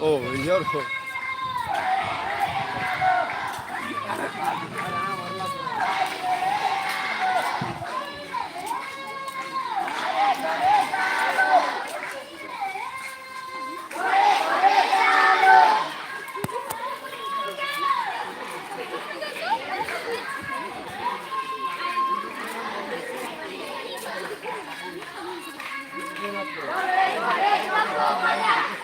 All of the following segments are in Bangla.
Oh, Yorko. Vamos,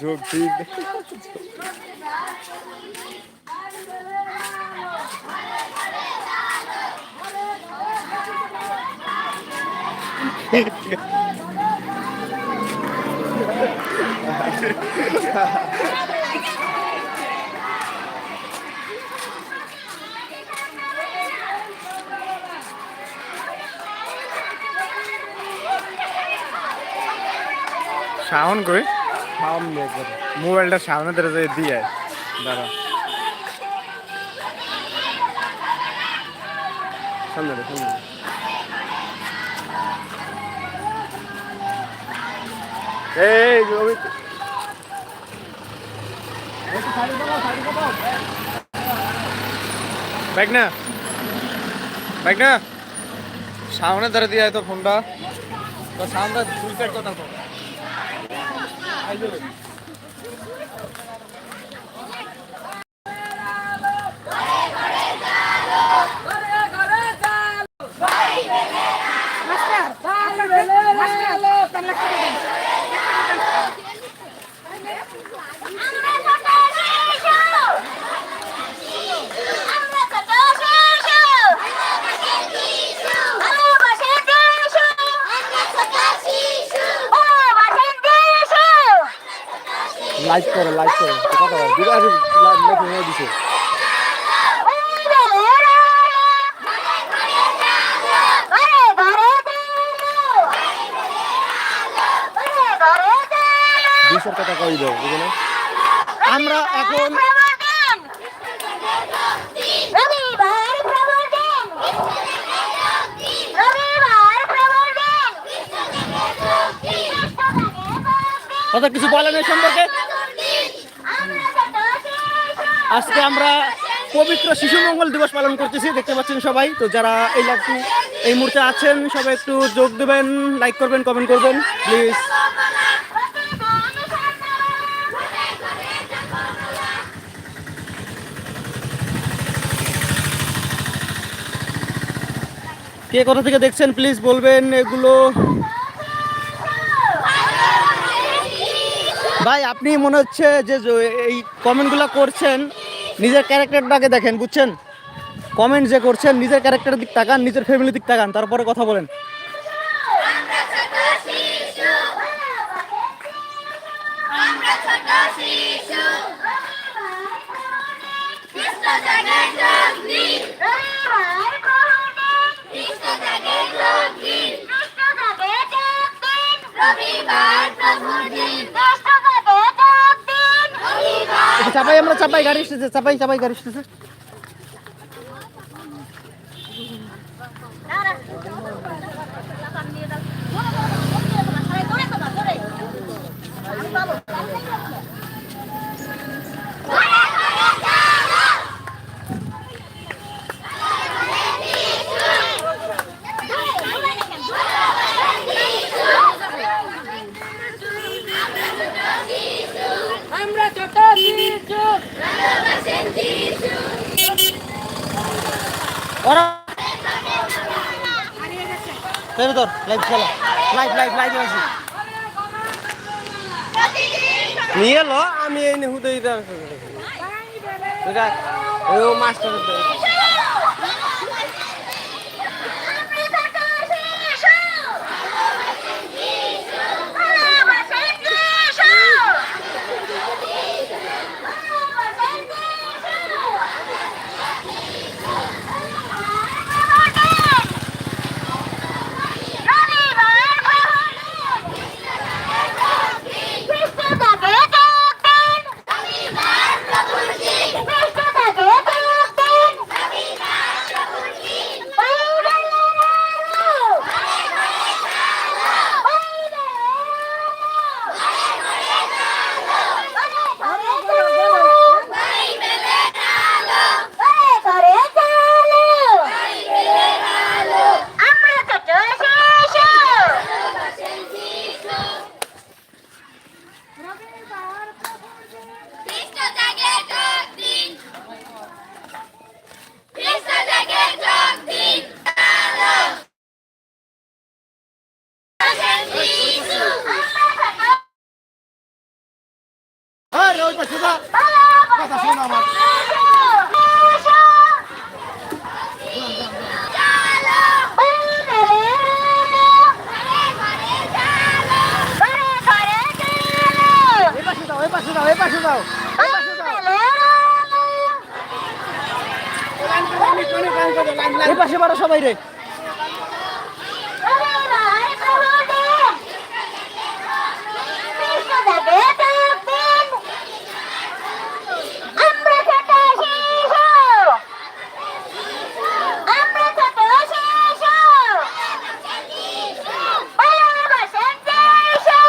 যোগ ঠিক শাওন সামনে একবার মোবাইলটা সামনে ধরে যে দিয়ে। দাঁড়া। সামনে রে, সামনে। এই রবি ব্যাগ না ব্যাগ না সামনে ধরে দিয়ে তো ফোনটা। তো সামনে কথা Ayun. কথা হয়ে দিছে কই দাও বুঝলে আমরা এখন কথা কিছু বলেন এই সম্পর্কে? আজকে আমরা পবিত্র শিশু মঙ্গল দিবস পালন করতেছি, দেখতে পাচ্ছেন সবাই। তো যারা এই লাইভটি এই মুহূর্তে আছেন, সবাই একটু যোগ দেবেন লাইক করবেন কমেন্ট করবেন প্লিজ কে কোথা থেকে দেখছেন প্লিজ বলবেন এগুলো। ভাই, আপনি মনে হচ্ছে যে এই কমেন্টগুলো করছেন নিজের ক্যারেক্টারটাকে দেখেন, বুঝছেন? কমেন্ট যে করছেন, নিজের ক্যারেক্টারের দিক তাকান, নিজের ফ্যামিলির দিক তাকান, তারপরে কথা বলেন। রবিবার প্রবর্তন কৃষ্ণ চাপাই আমরা চাপাই গাড়ি এসেছে চাপাই চাপাই গাড়ি এসেছে ধরো লাইভ চলো লাইভ লাইভ লাইভ আছি নিয়ে এলো আমি এই হুদে ও মাস্টার আমরা ছোট শিশু কৃষ্ণ জাগে যোগ দিন কৃষ্ণ জাগে যোগ দিন আলো শিশু আরে ওই পাশে যা? কথা শোনো আমার। পাশে দাও এই পাশে দাও সবাই রে আমরা ছোট শিশু আমরা ছোট শিশু ভালোবাসেন শিশু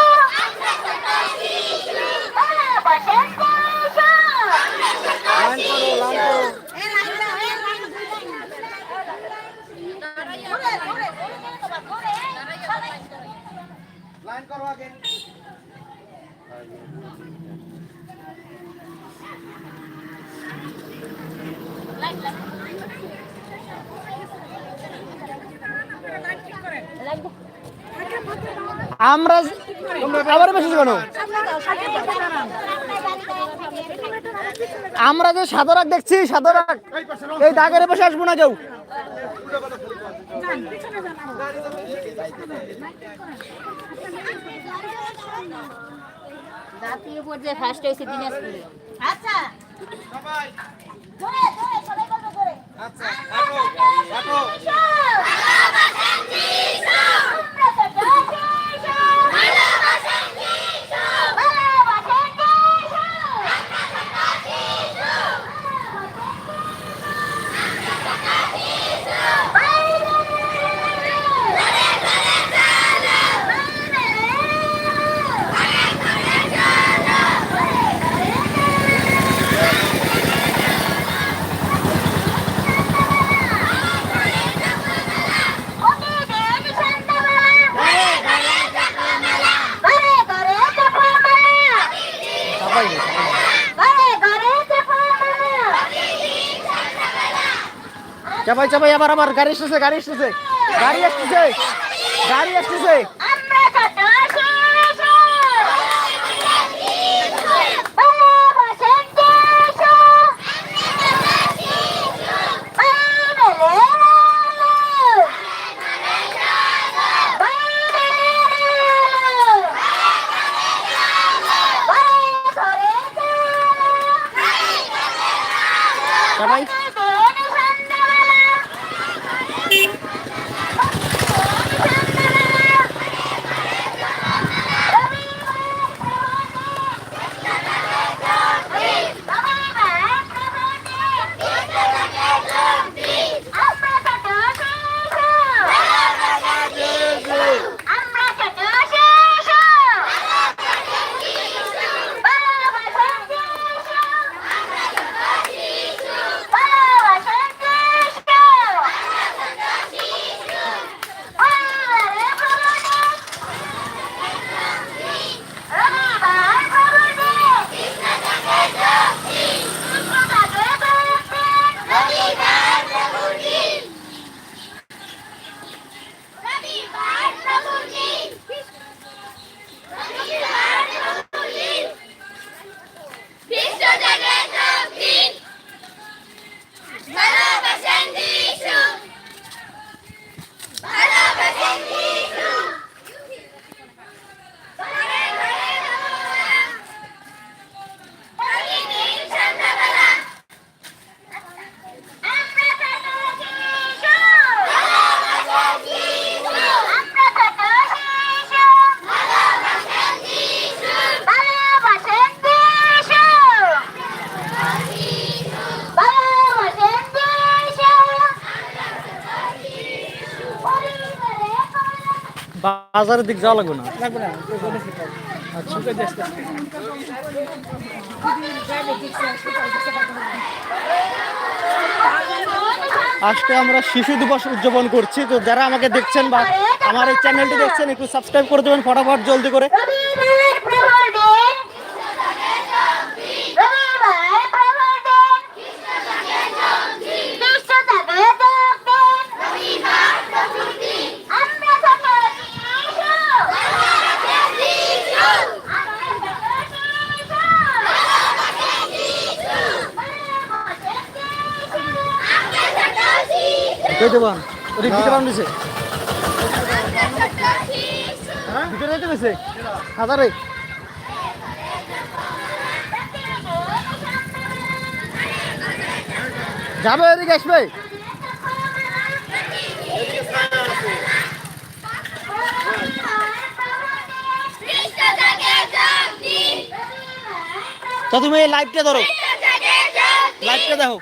ভালোবাসেন শিশু লাইন করো লাইন করো আমরা আবার বেশি কেন আমরা যে সাদরাক দেখছি সাদরাক এই দাগের পাশে আসব না কেউ। জাতীয় পর্যায়ে ফার্স্ট হয়েছে দিনাজপুরে। আচ্ছা। ধরে ধরে সবাই বলবে ধরে আচ্ছা চাপাই চাপাই আবার আবার গাড়ি আসতেছে গাড়ি আসতেছে গাড়ি আসতেছে। গাড়ি আসতেছে। বাজারের দিক যাওয়া লাগবে না। আচ্ছা। আজকে আমরা শিশু দিবস উদযাপন করছি, তো যারা আমাকে দেখছেন বা আমার এই চ্যানেলটি দেখছেন, একটু সাবস্ক্রাইব করে দেবেন, ফটাফট জলদি করে রবিবার প্রবল দিন রবিবার প্রবল দিন বিশ্ব থাকে যোগ দিন রবিবার প্রভুর দিন আমরা সকল শিশু দিছে। ভিতরে যেতে হাজারে। যাবে এদিকে আসবে তো তুমি এই লাইভটা ধরো। লাইভটা দেখো।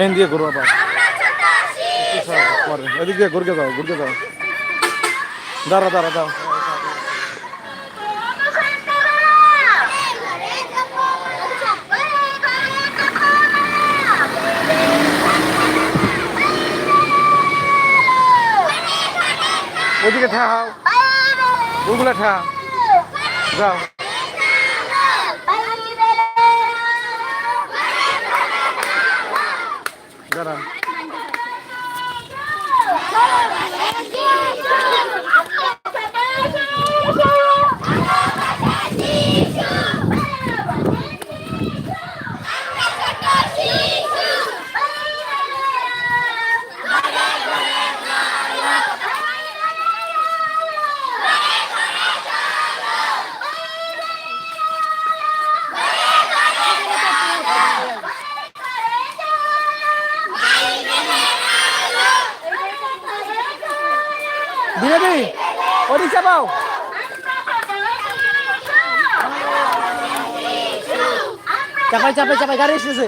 লাইন দিয়ে ঘুরো আবার এদিক দিয়ে ঘুরকে যাও ঘুরকে যাও। দাঁড়া দাঁড়া দাও ওদিকে ঠাও ওগুলা ঠা। যাও। দাঁড়ান বিনোদি ওদিক চাপাও চাপাই চাপাই চাপাই গাড়ি এসেছে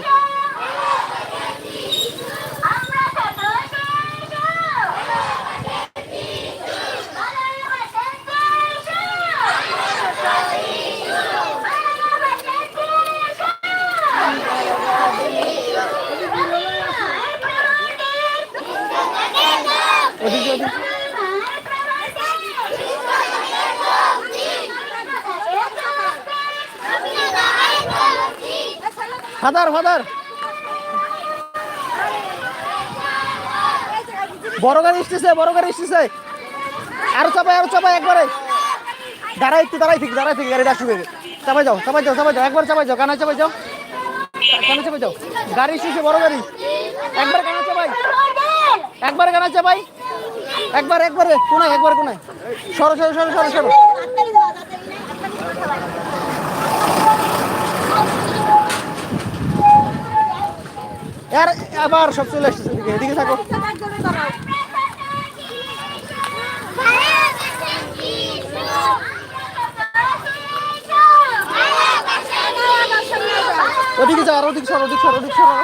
ফাদার ফাদার। বড় গাড়ি এসতেছে বড় গাড়ি এসতেছে আরও চাপাই আরও চাপাই একবারে। দাঁড়াই একটু, দাঁড়াই থেকে দাঁড়াই থেকে গাড়িটা আসবে চাপাই যাও চাপাই যাও চাপাই যাও, একবার চাপাই যাও, কানা চাপাই যাও। কানা চাপাই যাও। গাড়ি এসেছে, বড় গাড়ি। একবার কানা চাপাই। একবার কানা চাপাই। একবার, একবারে, কোনায়, একবার কোনায়। সরো সরো সরো সরো সরো। আর আবার সব চলে আসছে এদিকে থাকো। ওদিকে যাও, আর ওদিকে সরো ওদিকে সরো ওদিকে সরো।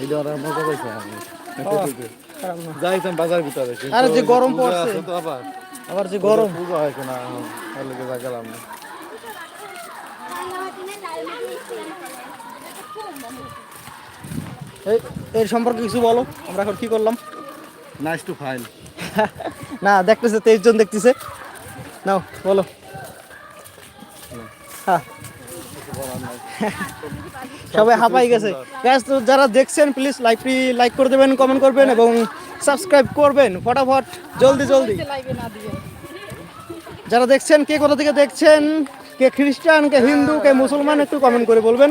এই ধরার মজা পাইছে যাইতাম বাজার ভিতরে আরে যে গরম পড়ছে। তো আবার। আবার যে গরম। পূজা হয় না তার লেগে যা গেলাম। না এই এর সম্পর্কে কিছু বলো। আমরা এখন কি করলাম? নাইস টু ফাইন না দেখতেছে তেইশ জন দেখতেছে। নাও বলো। হ্যাঁ। সবাই হাঁপাই গেছে। গ্যাস তো যারা দেখছেন প্লিজ লাইভটি লাইক করে দেবেন কমেন্ট করবেন এবং সাবস্ক্রাইব করবেন। ফটাফট জলদি জলদি। যারা দেখছেন কে কোথা থেকে দেখছেন কে খ্রিস্টান কে হিন্দু কে মুসলমান একটু কমেন্ট করে বলবেন।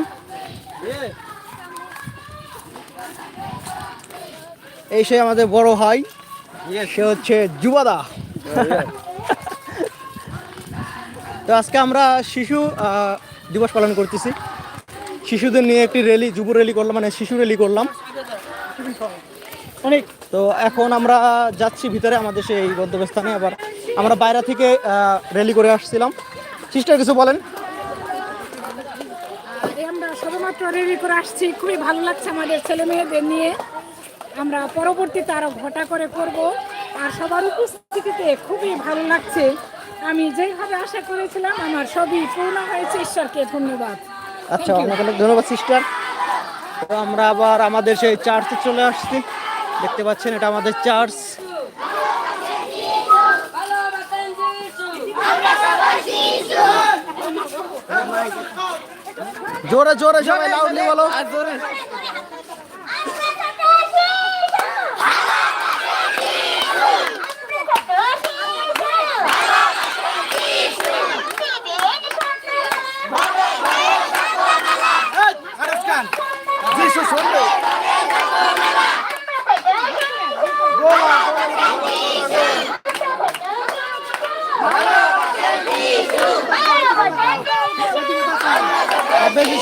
এই সে আমাদের বড় ভাই সে হচ্ছে যুবাদা। তো আজকে আমরা শিশু আহ, দিবস পালন করতেছি। শিশুদের নিয়ে একটি র্যালি যুব র্যালি করলাম মানে শিশু র্যালি করলাম। অনেক। তো এখন আমরা যাচ্ছি ভিতরে আমাদের সেই গন্তব্যস্থানে। আবার আমরা বাইরে থেকে র্যালি করে আসছিলাম। সিস্টার কিছু বলেন? আমরা শুধুমাত্র রেডি করে আসছি। খুবই ভালো লাগছে আমাদের ছেলে মেয়েদের নিয়ে। আমরা পরবর্তীতে আরও ঘটা করে করব। আর সবার উপস্থিতিতে খুবই ভালো লাগছে। আমি যেভাবে আশা করেছিলাম আমার সবই পূর্ণ হয়েছে। ঈশ্বরকে ধন্যবাদ। আচ্ছা অনেক অনেক ধন্যবাদ, সিস্টার। তো আমরা আবার আমাদের সেই চার্চে চলে আসছি। দেখতে পাচ্ছেন, এটা আমাদের চার্চ। জোরে জোরে সবাই লাউডলি বলো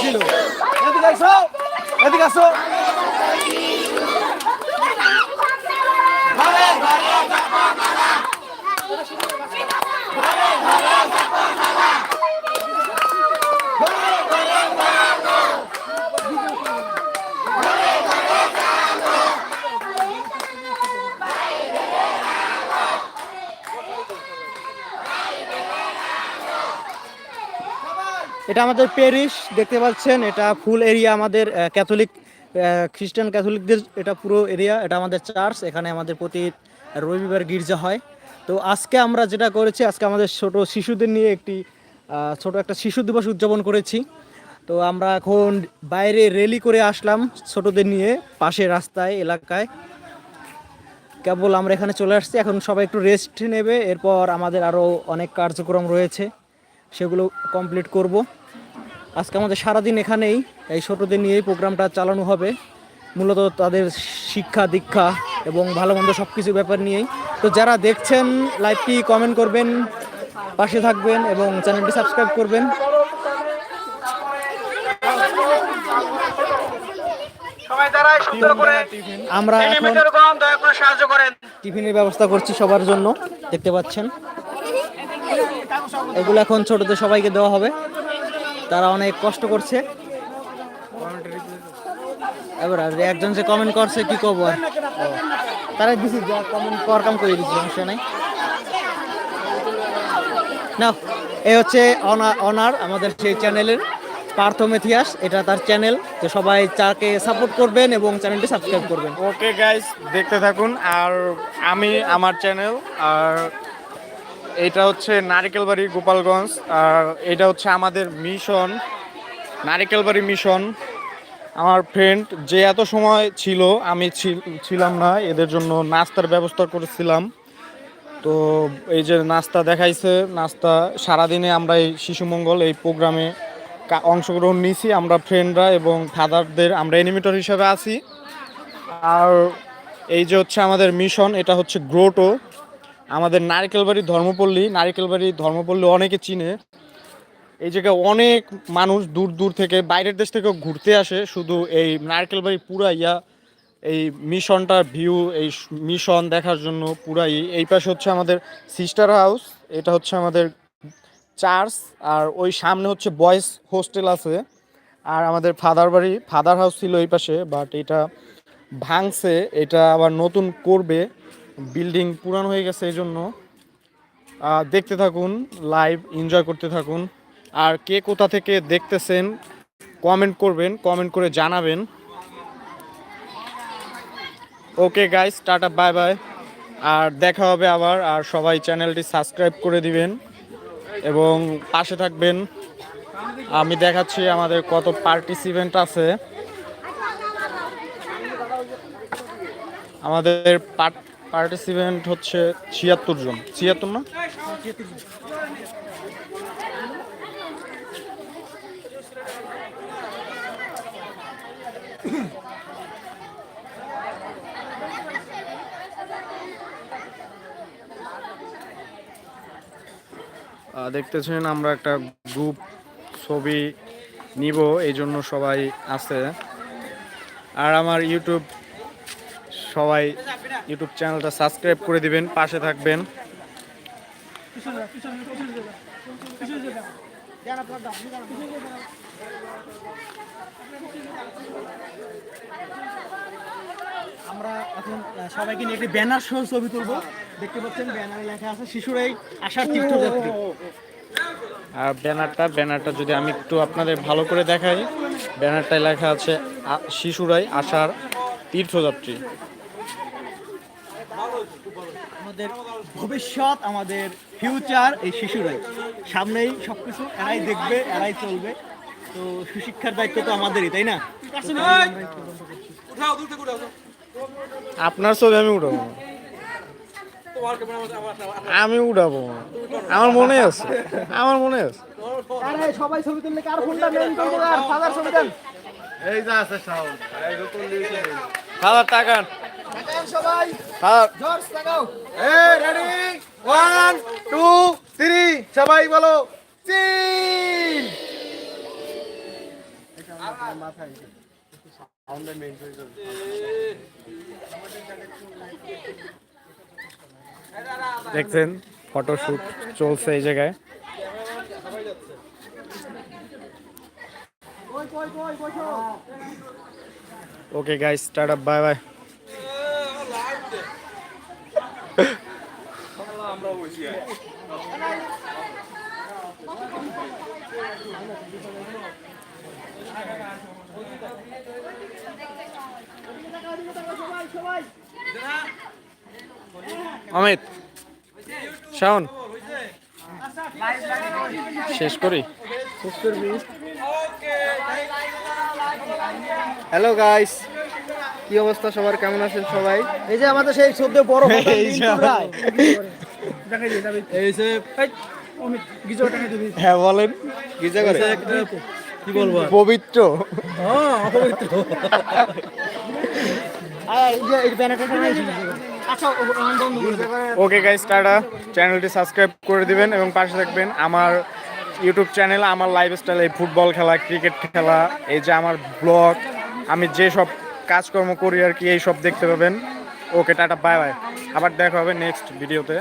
ছিল এদিকে আসো এদিকে আসো। এটা আমাদের প্যারিশ দেখতে পাচ্ছেন, এটা ফুল এরিয়া আমাদের ক্যাথলিক খ্রিস্টান ক্যাথলিকদের এটা পুরো এরিয়া এটা আমাদের চার্চ এখানে আমাদের প্রতি রবিবার গির্জা হয়। তো আজকে আমরা যেটা করেছি, আজকে আমাদের ছোট শিশুদের নিয়ে একটি ছোট একটা শিশু দিবস উদযাপন করেছি। তো আমরা এখন বাইরে রেলি করে আসলাম ছোটদের নিয়ে, পাশে রাস্তায়, এলাকায়। কেবল আমরা এখানে চলে আসছি, এখন সবাই একটু রেস্ট নেবে, এরপর আমাদের আরও অনেক কার্যক্রম রয়েছে। সেগুলো কমপ্লিট করব। আজকে আমাদের সারাদিন এখানেই এই ছোটদের নিয়েই প্রোগ্রামটা চালানো হবে। মূলত তাদের শিক্ষা দীক্ষা এবং ভালো মন্দ সব কিছু ব্যাপার নিয়েই। তো যারা দেখছেন লাইভটি কমেন্ট করবেন পাশে থাকবেন এবং চ্যানেলটি সাবস্ক্রাইব করবেন। আমরা এখন টিফিনের ব্যবস্থা করছি সবার জন্য দেখতে পাচ্ছেন। এগুলো এখন ছোটদের সবাইকে দেওয়া হবে। তারা অনেক কষ্ট করছে। এবার একজন যে কমেন্ট করছে, কি করব আর? তারা দিছি কমেন্ট কর কাম করে দিচ্ছি সমস্যা নাই। না এ হচ্ছে অনার, আমাদের সেই চ্যানেলের পার্থ মেথিয়াস। এটা তার চ্যানেল তো সবাই চাকে সাপোর্ট করবেন এবং চ্যানেলটি সাবস্ক্রাইব করবেন। ওকে গাইস দেখতে থাকুন। আর আমি, আমার চ্যানেল আর এটা হচ্ছে নারিকেলবাড়ি, গোপালগঞ্জ, আর এটা হচ্ছে আমাদের মিশন, নারিকেলবাড়ি মিশন। আমার ফ্রেন্ড যে এত সময় ছিল, আমি ছিল- ছিলাম না, এদের জন্য নাস্তার ব্যবস্থা করেছিলাম। তো এই যে নাস্তা দেখাইছে, নাস্তা, সারাদিনে আমরা এই শিশুমঙ্গল এই প্রোগ্রামে অংশগ্রহণ নিয়েছি। আমরা ফ্রেন্ডরা এবং ফাদারদের আমরা এনিমেটর হিসেবে আছি। আর এই যে হচ্ছে আমাদের মিশন, এটা হচ্ছে গ্রোটো আমাদের নারিকেলবাড়ি ধর্মপল্লী নারিকেলবাড়ি ধর্মপল্লী অনেকে চিনে। এই জায়গায় অনেক মানুষ দূর দূর থেকে, বাইরের দেশ থেকে ঘুরতে আসে। শুধু এই নারকেলবাড়ি পুরা ইয়া, এই মিশনটার ভিউ এই মিশন দেখার জন্য পুরাই এই পাশে হচ্ছে আমাদের সিস্টার হাউস এটা হচ্ছে আমাদের চার্চ আর ওই সামনে হচ্ছে বয়েজ হোস্টেল আছে। আর আমাদের ফাদার বাড়ি ফাদার হাউস ছিল এই পাশে বাট এটা ভাঙছে, এটা আবার নতুন করবে। বিল্ডিং পুরানো হয়ে গেছে এই জন্য দেখতে থাকুন লাইভ এনজয় করতে থাকুন। আর কে কোথা থেকে দেখতেছেন কমেন্ট করবেন কমেন্ট করে জানাবেন। Okay guys tata bye bye আর দেখা হবে আবার, আর সবাই চ্যানেলটি সাবস্ক্রাইব করে দিবেন। এবং পাশে থাকবেন। আমি দেখাচ্ছি আমাদের কত পার্টিসিপেন্ট আছে। আমাদের পার্টিসিপেন্ট হচ্ছে ছিয়াত্তর জন। ছিয়াত্তর না? দেখতেছেন, আমরা একটা গ্রুপ ছবি নিব, এই জন্য সবাই আছে। আর আমার ইউটিউব সবাই ইউটিউব চ্যানেলটা সাবস্ক্রাইব করে দিবেন পাশে থাকবেন। আমরা এখন সবাইকে নিয়ে একটি ব্যানার সহ ছবি তুলবো। দেখতে পাচ্ছেন ব্যানারে লেখা আছে শিশুরাই আসার তীর্থযাত্রী। আর ব্যানারটা ব্যানারটা যদি আমি একটু আপনাদের ভালো করে দেখাই ব্যানারটায় লেখা আছে শিশুরাই আসার তীর্থযাত্রী। আমাদের ভবিষ্যৎ আমাদের ফিউচার এই শিশুরাই সামনেই সবকিছু এরাই দেখবে এরাই চলবে। তো সুশিক্ষার দায়িত্ব তো আমাদেরই তাই না? আপনার ছবি আমি উঠাবো আমি উঠাবো আমার মনে আছে আমার মনে আছে। আরে সবাই ছবি তুললে কার ফোনটা মেইন করব? আর খাবার টাকান সবাই। রেডি ওয়ান টু থ্রি সবাই বলো। দেখছেন ফটোশুট চলছে এই জায়গায়। Okay guys tata bye bye Amit Shaon শেষ করি। হ্যালো গাইস কি অবস্থা সবার? কেমন আছেন সবাই? এই যে আমাদের সেই সদ্য বড় কথা এই যে। হ্যাঁ বলেন। গিজা করে। কি বলব? পবিত্র। আয়, এই যে এই ব্যানারটা টানাই ছিল। আচ্ছা ও- ও- বন্ধ করে দে। Okay guys tata. চ্যানেলটি সাবস্ক্রাইব করে দিবেন এবং পাশে থাকবেন আমার ইউটিউব চ্যানেল আমার লাইফস্টাইল এই ফুটবল খেলা ক্রিকেট খেলা এই যে আমার ব্লগ আমি যে সব কাজকর্ম করি আর কি, এই সব দেখতে পাবেন। Okay, tata, bye bye. আবার দেখা হবে নেক্সট ভিডিওতে